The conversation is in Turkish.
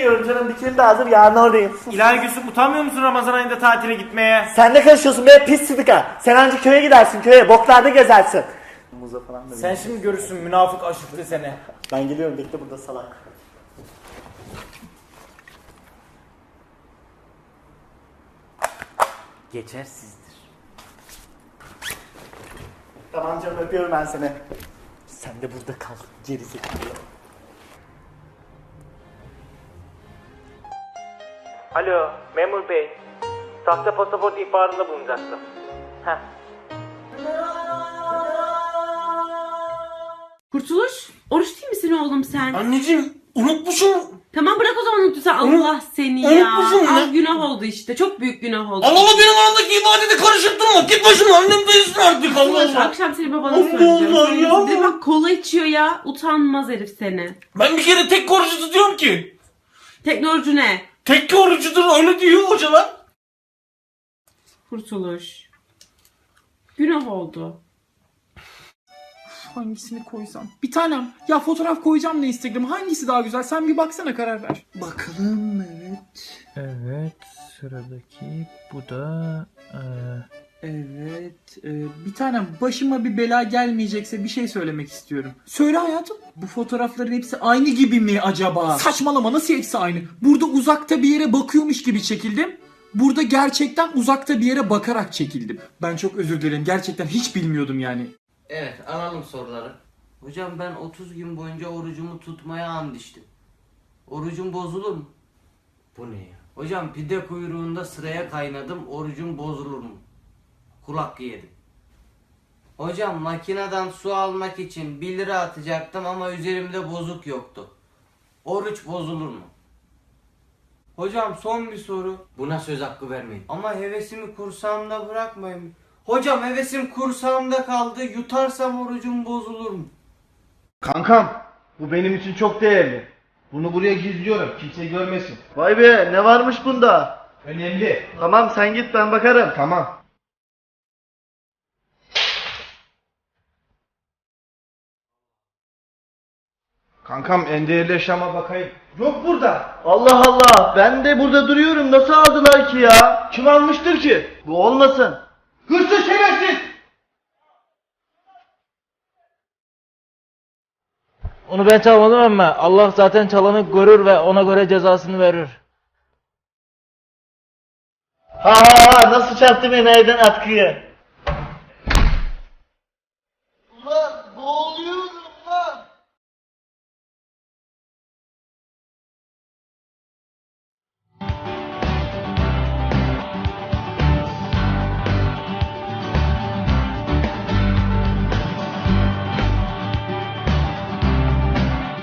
Geliyorum canım bikini de hazır yarın oradayım. İlahi Gülsüm utanmıyor musun Ramazan ayında tatile gitmeye? Sen ne karışıyorsun be pis sıdıka. Sen anca köye gidersin köye boklarda gezersin. Muza falan da Sen şimdi görürsün münafık aşıktı seni. Ben geliyorum bekle burada salak. Geçersizdir. Tamam canım öpüyorum ben seni. Sen de burada kal gerizekalı. Alo memur bey. Sahte pasaport ihbarında bulunacaktım. Heh. Kurtuluş, oruç değil misin oğlum sen? Anneciğim unutmuşum. Tamam bırak o zaman unuttuysa Allah seni ya. unutmuşum ya. Az günah oldu işte. Çok büyük günah oldu. Allah Allah benim aramdaki ibadeti karıştırma. Git başıma annem değilsin artık Allah Kurtuluş, Allah. akşam seni babana Allah söyleyeceğim. Allah ya. Bir de bak kola içiyor ya. Utanmaz herif seni. Ben bir kere tek orucu tutuyorum ki. Teknoloji ne? Tek orucudur öyle diyor hocalar. Kurtuluş. Günah oldu. Hangisini koysam? Bir tanem. Ya fotoğraf koyacağım da Instagram'a. Hangisi daha güzel? Sen bir baksana karar ver. Bakalım evet. Evet sıradaki bu da e, Evet. e, bir tanem başıma bir bela gelmeyecekse bir şey söylemek istiyorum. Söyle hayatım. Bu fotoğrafların hepsi aynı gibi mi acaba? Saçmalama nasıl hepsi aynı? Burada uzakta bir yere bakıyormuş gibi çekildim. Burada gerçekten uzakta bir yere bakarak çekildim. Ben çok özür dilerim. Gerçekten hiç bilmiyordum yani. Evet alalım soruları. Hocam ben 30 gün boyunca orucumu tutmaya and içtim. Orucum bozulur mu? Bu ne ya? Hocam pide kuyruğunda sıraya kaynadım orucum bozulur mu? Kulak yedim. Hocam makineden su almak için 1 lira atacaktım ama üzerimde bozuk yoktu. Oruç bozulur mu? Hocam son bir soru. Buna söz hakkı vermeyin. Ama hevesimi kursağımda bırakmayın. Hocam hevesim kursağımda kaldı. Yutarsam orucum bozulur mu? Kankam, bu benim için çok değerli. Bunu buraya gizliyorum, kimse görmesin. Vay be ne varmış bunda? Önemli. Tamam sen git ben bakarım. Tamam. Kankam en değerli eşyama bakayım. Yok burada. Allah Allah ben de burada duruyorum nasıl aldılar ki ya? Kim almıştır ki? Bu olmasın. Hırsız şerefsiz! onu ben çalmadım ama Allah zaten çalanı görür ve ona göre cezasını verir. Ha ha ha nasıl çarptı beni evden atkıyı?